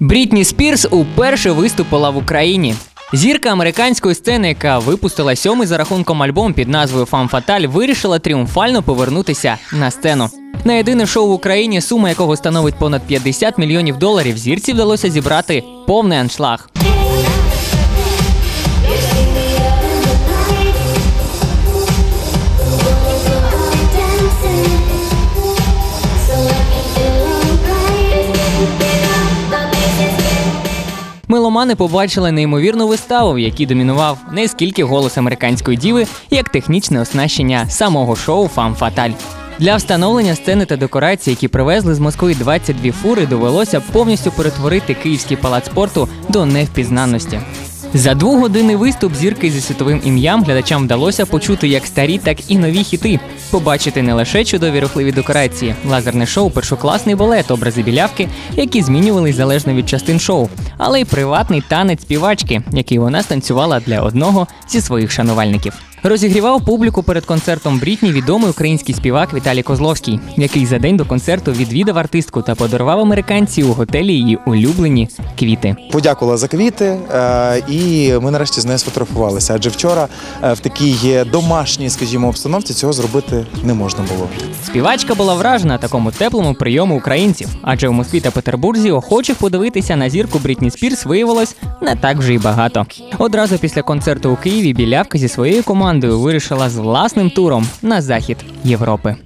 Брітні Спірс уперше виступила в Україні. Зірка американської сцени, яка випустила сьомий за рахунком альбом під назвою Фам Фаталь, вирішила тріумфально повернутися на сцену. На єдине шоу в Україні, сума якого становить понад 50 мільйонів доларів, зірці вдалося зібрати повний аншлаг. Меломани побачили неймовірну виставу, в якій домінував не скільки голос американської діви, як технічне оснащення самого шоу Фам Фаталь. Для встановлення сцени та декорацій, які привезли з Москви 22 фури, довелося повністю перетворити київський палац спорту до невпізнанності. За двогодинний виступ зірки зі світовим ім'ям глядачам вдалося почути як старі, так і нові хіти, побачити не лише чудові рухливі декорації, лазерне шоу, першокласний балет, образи білявки, які змінювались залежно від частин шоу, але й приватний танець співачки, який вона станцювала для одного зі своїх шанувальників. Розігрівав публіку перед концертом Брітні відомий український співак Віталій Козловський, який за день до концерту відвідав артистку та подарував американці у готелі її улюблені квіти. подякувала за квіти, е, і ми нарешті з нею сфотографувалися. Адже вчора е, в такій домашній, скажімо, обстановці цього зробити не можна було. Співачка була вражена такому теплому прийому українців, адже в Москві та Петербурзі охочих подивитися на зірку Брітні Спірс виявилось не так вже й багато. Одразу після концерту у Києві білявка зі своєю командою вирішила з власним туром на захід Європи.